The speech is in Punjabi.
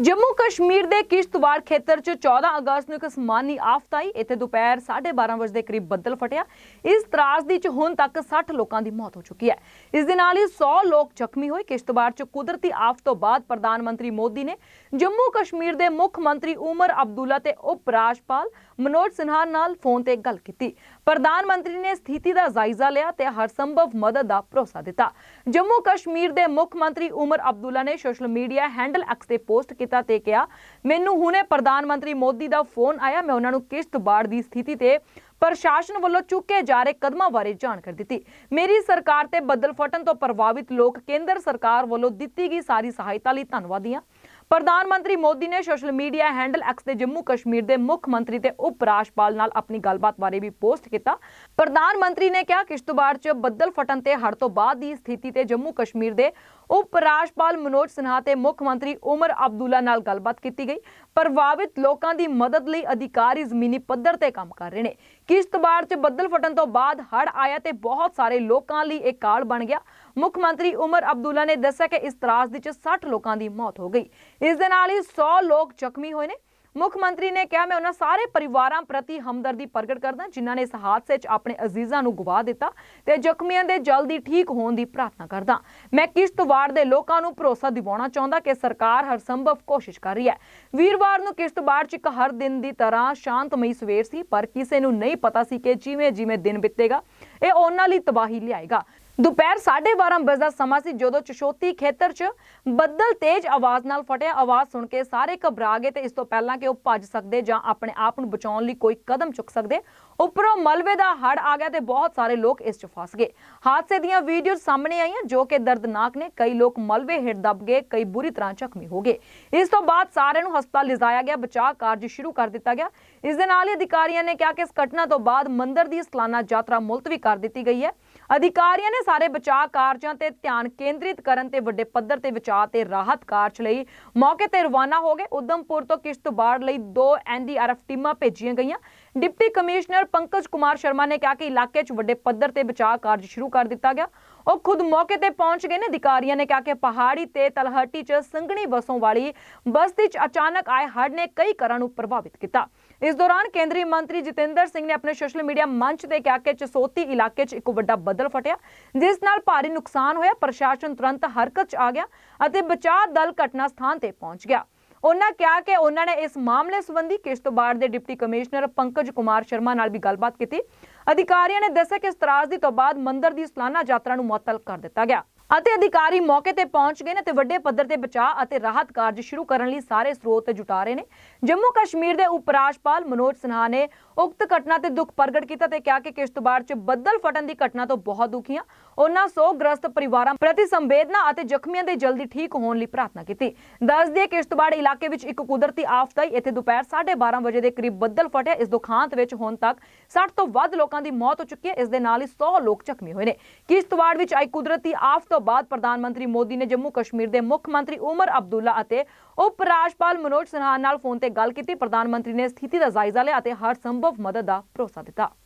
ਜੰਮੂ ਕਸ਼ਮੀਰ ਦੇ ਕਿਸ਼ਤਵਾੜ ਖੇਤਰ 'ਚ 14 ਅਗਸਤ ਨੂੰ ਇੱਕ ਅਸਮਾਨੀ ਆਫਤ ਆਈ। ਇੱਥੇ ਦੁਪਹਿਰ 12:30 ਵਜੇ ਦੇ ਕਰੀਬ ਬੱਦਲ ਫਟਿਆ। ਇਸ ਤਰਾਸਦੀ 'ਚ ਹੁਣ ਤੱਕ 60 ਲੋਕਾਂ ਦੀ ਮੌਤ ਹੋ ਚੁੱਕੀ ਹੈ। ਇਸ ਦੇ ਨਾਲ ਹੀ 100 ਲੋਕ ਜ਼ਖਮੀ ਹੋਏ। ਕਿਸ਼ਤਵਾੜ 'ਚ ਕੁਦਰਤੀ ਆਫਤ ਤੋਂ ਬਾਅਦ ਪ੍ਰਧਾਨ ਮੰਤਰੀ ਮੋਦੀ ਨੇ ਜੰਮੂ ਕਸ਼ਮੀਰ ਦੇ ਮੁੱਖ ਮੰਤਰੀ ਉਮਰ ਅਬਦੁੱਲਾ ਤੇ ਉਪ ਰਾਜਪਾਲ ਮਨੋਜ ਸਿਨਹਾ ਨਾਲ ਫੋਨ ਤੇ ਗੱਲ ਕੀਤੀ। ਪ੍ਰਧਾਨ ਮੰਤਰੀ ਨੇ ਸਥਿਤੀ ਦਾ ਜਾਇਜ਼ਾ ਲਿਆ ਤੇ ਹਰ ਸੰਭਵ ਮਦਦ ਦਾ ਭਰੋਸਾ ਦਿੱਤਾ। ਜੰਮੂ ਕਸ਼ਮੀਰ ਦੇ ਮੁੱਖ ਮੰਤਰੀ ਉਮਰ ਅਬਦੁੱਲਾ ਨੇ ਸੋਸ਼ਲ ਮੀਡੀਆ ਹੈਂਡਲ ਐਕਸ ਤੇ ਪੋਸਟ ਕੀਤਾ ਤੇ ਕਿਹਾ, ਮੈਨੂੰ ਹੁਣੇ ਪ੍ਰਧਾਨ ਮੰਤਰੀ ਮੋਦੀ ਦਾ ਫੋਨ ਆਇਆ, ਮੈਂ ਉਹਨਾਂ ਨੂੰ ਕਿਸ਼ਤਵਾੜ ਦੀ ਸਥਿਤੀ ਤੇ ਪ੍ਰਸ਼ਾਸਨ ਵੱਲੋਂ ਚੁੱਕੇ ਜਾ ਰਹੇ ਕਦਮਾਂ ਬਾਰੇ ਜਾਣਕਾਰੀ ਦਿੱਤੀ। ਮੇਰੀ ਸਰਕਾਰ ਤੇ ਬੱਦਲ ਫਟਣ ਤੋਂ ਪ੍ਰਭਾਵਿਤ ਲੋਕ ਕੇਂਦਰ ਸਰਕਾਰ ਵੱਲੋਂ ਦਿੱਤੀ ਗਈ ਸਾਰੀ ਸਹਾਇਤਾ ਲਈ ਧੰਨਵਾਦੀ ਹਾਂ। ਪ੍ਰਧਾਨ ਮੰਤਰੀ ਮੋਦੀ ਨੇ ਸੋਸ਼ਲ ਮੀਡੀਆ ਹੈਂਡਲ ਐਕਸ ਤੇ ਜੰਮੂ ਕਸ਼ਮੀਰ ਦੇ ਮੁੱਖ ਮੰਤਰੀ ਤੇ ਉਪ ਰਾਜਪਾਲ ਨਾਲ ਆਪਣੀ ਗੱਲਬਾਤ ਬਾਰੇ ਵੀ ਪੋਸਟ ਕੀਤਾ। ਪ੍ਰਧਾਨ ਮੰਤਰੀ ਨੇ ਕਿਹਾ ਕਿਸ਼ਤਵਾੜ 'ਚ ਬੱਦਲ ਫਟਣ ਤੇ ਹੜ ਤੋਂ ਬਾਅਦ ਦੀ ਸਥਿਤੀ ਤੇ ਜੰਮੂ ਕਸ਼ਮੀਰ ਦੇ ਉਪ ਰਾਜਪਾਲ ਮਨੋਜ ਸਿਨਹਾ ਤੇ ਮੁੱਖ ਮੰਤਰੀ ਉਮਰ ਅਬਦੁੱਲਾ ਨਾਲ ਗੱਲਬਾਤ ਕੀਤੀ ਗਈ। ਪ੍ਰਭਾਵਿਤ ਲੋਕਾਂ ਦੀ ਮਦਦ ਲਈ ਅਧਿਕਾਰੀ ਜ਼ਮੀਨੀ ਪੱਧਰ ਤੇ ਕੰਮ ਕਰ ਰਹੇ ਨੇ। ਕਿਸ਼ਤਵਾੜ 'ਚ ਬੱਦਲ ਫਟਣ ਤੋਂ ਬਾਅਦ ਹੜ ਆਇਆ ਤੇ ਬਹੁਤ ਸਾਰੇ ਲੋਕਾਂ ਲਈ ਇਹ ਕਾਲ ਬਣ ਗਿਆ। ਮੁੱਖ ਮੰਤਰੀ ਉਮਰ ਅਬਦੁੱਲਾ ਨੇ ਦੱਸਿਆ ਕਿ ਇਸ ਤਰਾਸਦੀ 'ਚ 60 ਲੋਕਾਂ ਦੀ ਮੌਤ ਹੋ ਗਈ। ਇਸ ਦੇ ਨਾਲ ਹੀ 100 ਲੋਕ ਜ਼ਖਮੀ ਹੋਏ ਨੇ। ਮੁੱਖ ਮੰਤਰੀ ਨੇ ਕਿਹਾ, ਮੈਂ ਉਹਨਾਂ ਸਾਰੇ ਪਰਿਵਾਰਾਂ ਪ੍ਰਤੀ ਹਮਦਰਦੀ ਪ੍ਰਗਟ ਕਰਦਾ, ਜਿਨ੍ਹਾਂ ਨੇ ਇਸ ਹਾਦਸੇ 'ਚ ਆਪਣੇ ਅਜ਼ੀਜ਼ਾਂ ਨੂੰ ਗਵਾ ਦਿੱਤਾ ਤੇ ਜ਼ਖਮੀਆਂ ਦੇ ਜਲਦੀ ਠੀਕ ਹੋਣ ਦੀ ਪ੍ਰਾਰਥਨਾ ਕਰਦਾ। ਮੈਂ ਕਿਸ਼ਤਵਾੜ ਦੇ ਲੋਕਾਂ ਨੂੰ ਭਰੋਸਾ ਦਿਵਾਉਣਾ ਚਾਹੁੰਦਾ ਕਿ ਸਰਕਾਰ ਹਰ ਸੰਭਵ ਕੋਸ਼ਿਸ਼ ਕਰ ਰਹੀ ਹੈ। ਵੀਰਵਾਰ ਨੂੰ ਕਿਸ਼ਤਵਾੜ 'ਚ ਇੱਕ ਹਰ ਦਿਨ ਦੀ ਤਰ੍ਹਾਂ ਸ਼ਾਂਤਮਈ ਸਵੇਰ ਸੀ, ਪਰ ਕਿਸੇ ਨੂੰ ਨਹੀਂ ਪਤਾ ਸੀ ਕਿ ਜਿਵੇਂ ਜਿਵੇਂ ਦਿਨ ਬਿਤੇਗਾ, ਇਹ ਉਹਨਾਂ ਲਈ ਤਬਾਹੀ ਲਿਆਏਗਾ। ਦੁਪਹਿਰ 12:30 ਵਜੇ ਦਾ ਸਮਾਂ ਸੀ, ਜਦੋਂ ਚਸ਼ੋਤੀ ਖੇਤਰ 'ਚ ਬੱਦਲ ਤੇਜ਼ ਆਵਾਜ਼ ਨਾਲ ਫਟਿਆ। ਆਵਾਜ਼ ਸੁਣ ਕੇ ਸਾਰੇ ਘਬਰਾ ਗਏ ਤੇ ਇਸ ਤੋਂ ਪਹਿਲਾਂ ਕਿ ਉਹ ਭੱਜ ਸਕਦੇ ਜਾਂ ਆਪਣੇ ਆਪ ਨੂੰ ਬਚਾਉਣ ਲਈ ਕੋਈ ਕਦਮ ਚੁੱਕ ਸਕਦੇ। ਉੱਪਰੋਂ ਮਲਬੇ ਦਾ ਹੜ ਆ ਗਿਆ ਤੇ ਬਹੁਤ ਸਾਰੇ ਲੋਕ ਇਸ 'ਚ ਫਸ ਗਏ। ਹਾਦਸੇ ਦੀਆਂ ਵੀਡੀਓ ਸਾਹਮਣੇ ਆਈਆਂ, ਜੋ ਕਿ ਦਰਦਨਾਕ ਨੇ। ਕਈ ਲੋਕ ਮਲਬੇ ਹੇਠ ਦਬ ਗਏ, ਕਈ ਬੁਰੀ ਤਰ੍ਹਾਂ ਜ਼ਖਮੀ ਹੋ ਗਏ। ਇਸ ਤੋਂ ਬਾਅਦ ਸਾਰਿਆਂ ਨੂੰ ਹਸਪਤਾਲ ਲਿਜਾਇਆ ਗਿਆ, ਬਚਾਅ ਕਾਰਜ ਸ਼ੁਰੂ ਕਰ ਦਿੱਤਾ ਗਿਆ। ਇਸ ਦੇ ਨਾਲ ਹੀ ਅਧਿਕਾਰੀਆਂ ਨੇ ਕਿਹਾ ਕਿ ਇਸ ਘਟਨਾ ਤੋਂ ਬਾਅਦ ਮੰਦਿਰ ਦੀ ਸਲਾਨਾ ਯਾਤਰਾ ਮੁਲਤਵੀ ਕਰ ਦਿੱਤੀ ਗਈ ਹੈ। ਅਧਿਕਾਰੀਆਂ ਨੇ ਸਾਰੇ ਬਚਾਅ ਕਾਰਜਾਂ ਤੇ ਧਿਆਨ ਕੇਂਦਰਿਤ ਕਰਨ ਤੇ ਵੱਡੇ ਪੱਧਰ ਤੇ ਬਚਾਅ ਤੇ ਰਾਹਤ ਕਾਰਜ ਲਈ ਮੌਕੇ ਤੇ ਰਵਾਨਾ ਹੋ ਗਏ। ਉਦਮਪੁਰ ਤੋਂ ਕਿਸ਼ਤਵਾੜ ਲਈ ਦੋ ਐਨਡੀਆਰਐਫ ਟੀਮਾਂ ਭੇਜੀਆਂ ਗਈਆਂ। ਡਿਪਟੀ ਕਮਿਸ਼ਨਰ ਪੰਕਜ ਕੁਮਾਰ ਸ਼ਰਮਾ ਨੇ ਕਿਹਾ ਕਿ ਇਲਾਕੇ 'ਚ ਵੱਡੇ ਪੱਧਰ ਤੇ ਬਚਾਅ ਕਾਰਜ ਸ਼ੁਰੂ ਕਰ ਦਿੱਤਾ ਗਿਆ। ਉਹ ਖੁਦ ਮੌਕੇ ਤੇ ਪਹੁੰਚ ਗਏ ਨੇ। ਅਧਿਕਾਰੀਆਂ ਨੇ ਕਿਹਾ ਕਿ ਪਹਾੜੀ ਤੇ ਤਲਹਟੀ 'ਚ ਸੰਘਣੀ ਬਸੋਂ ਵਾਲੀ ਬਸਤੀ 'ਚ ਅਚਾਨਕ ਆਏ ਹੜ੍ਹ ਨੇ ਕਈ ਘਰਾਂ ਨੂੰ ਪ੍ਰਭਾਵਿਤ ਕੀਤਾ। ਇਸ ਦੌਰਾਨ ਕੇਂਦਰੀ ਮੰਤਰੀ ਜਤਿੰਦਰ ਸਿੰਘ ਨੇ ਆਪਣੇ ਸੋਸ਼ਲ ਮੀਡੀਆ ਮੰਚ ਤੇ ਕਿਹਾ ਕਿ ਚਸੋਤੀ ਇਲਾਕੇ 'ਚ ਇੱਕ ਵੱਡਾ ਬੱਦਲ ਫਟਿਆ, ਜਿਸ ਨਾਲ ਭਾਰੀ ਨੁਕਸਾਨ ਹੋਇਆ। ਪ੍ਰਸ਼ਾਸਨ ਤੁਰੰਤ ਹਰਕਤ 'ਚ ਆ ਗਿਆ ਅਤੇ ਬਚਾਅ ਦਲ ਘਟਨਾ ਸਥਾਨ ਤੇ ਪਹੁੰਚ ਗਿਆ। ਉਹਨਾਂ ਕਿਹਾ ਕਿ ਉਹਨਾਂ ਨੇ ਇਸ ਮਾਮਲੇ ਸੰਬੰਧੀ ਕਿਸ਼ਤਵਾੜ ਦੇ ਡਿਪਟੀ ਕਮਿਸ਼ਨਰ ਪੰਕਜ ਕੁਮਾਰ ਸ਼ਰਮਾ ਨਾਲ ਵੀ ਗੱਲਬਾਤ ਕੀਤੀ। ਅਧਿਕਾਰੀਆਂ ਨੇ ਦੱਸਿਆ ਕਿ ਇਸ ਤਰਾਸਦੀ ਤੋਂ ਬਾਅਦ ਮੰਦਰ ਦੀ ਸਲਾਨਾ ਯਾਤਰਾ ਨੂੰ ਮੁਅੱਤਲ ਕਰ ਦਿੱਤਾ ਗਿਆ। ਅਤੇ ਅਧਿਕਾਰੀ ਮੌਕੇ ਤੇ ਪਹੁੰਚ ਗਏ ਨੇ ਤੇ ਵੱਡੇ ਪੱਧਰ ਤੇ ਬਚਾਅ ਅਤੇ ਰਾਹਤ ਕਾਰਜ ਸ਼ੁਰੂ ਕਰਨ ਲਈ ਸਾਰੇ ਸਰੋਤ ਜੁਟਾ ਰਹੇ ਨੇ। ਜੰਮੂ ਕਸ਼ਮੀਰ ਦੇ ਉਪ ਰਾਜਪਾਲ ਮਨੋਜ ਸਿਨਹਾ ਨੇ ਉਕਤ ਘਟਨਾ ਤੇ ਦੁੱਖ ਪ੍ਰਗਟ ਕੀਤਾ ਤੇ ਕਿਹਾ ਕਿ ਕਿਸ਼ਤਵਾੜ 'ਚ ਬੱਦਲ ਫਟਣ ਦੀ ਘਟਨਾ ਤੋਂ ਬਹੁਤ ਦੁਖੀ ਹਾਂ। ਉਹਨਾਂ ਸੋਗ੍ਰਸਤ ਪਰਿਵਾਰਾਂ ਪ੍ਰਤੀ ਸੰਵੇਦਨਾ ਅਤੇ ਜ਼ਖਮੀਆਂ ਦੇ ਜਲਦੀ ਠੀਕ ਹੋਣ ਲਈ ਪ੍ਰਾਰਥਨਾ ਕੀਤੀ। ਦੱਸ ਦਈਏ ਕਿਸ਼ਤਵਾੜ ਇਲਾਕੇ ਵਿੱਚ ਇੱਕ ਕੁਦਰਤੀ ਆਫਤ ਆਈ। ਇੱਥੇ ਦੁਪਹਿਰ 12:30 ਵਜੇ ਦੇ ਕਰੀਬ ਬੱਦਲ ਫਟਿਆ। ਇਸ ਦੁਖਾਂਤ ਵਿੱਚ ਹੁਣ ਤੱਕ 60 ਤੋਂ ਵੱਧ ਲੋਕਾਂ ਦੀ ਮੌਤ ਹੋ ਚੁੱਕੀ ਹੈ। ਇਸ ਦੇ ਨਾਲ ਹੀ 100 ਲੋਕ ਜ਼ਖਮੀ ਹੋਏ ਨੇ। ਕਿਸ਼ਤਵਾੜ ਵਿੱਚ ਆਈ ਕੁਦਰਤੀ ਆਫਤ ਤੋਂ ਬਾਅਦ ਪ੍ਰਧਾਨ ਮੰਤਰੀ ਮੋਦੀ ਨੇ ਜੰਮੂ ਕਸ਼ਮੀਰ ਦੇ ਮੁੱਖ ਮੰਤਰੀ ਉਮਰ ਅਬਦੁੱਲਾ ਅਤੇ ਉਪ ਰਾਜਪਾਲ ਮਨੋਜ ਸਿਨਹਾ ਨਾਲ ਫੋਨ ਤੇ ਗੱਲ ਕੀਤੀ। ਪ੍ਰਧਾਨ ਮੰਤਰੀ ਨੇ ਸਥਿਤੀ ਦਾ ਜਾਇਜ਼ਾ ਲਿਆ ਅਤੇ ਹਰ ਸੰਭਵ ਮਦਦ ਦਾ ਭਰੋਸਾ ਦਿੱਤਾ।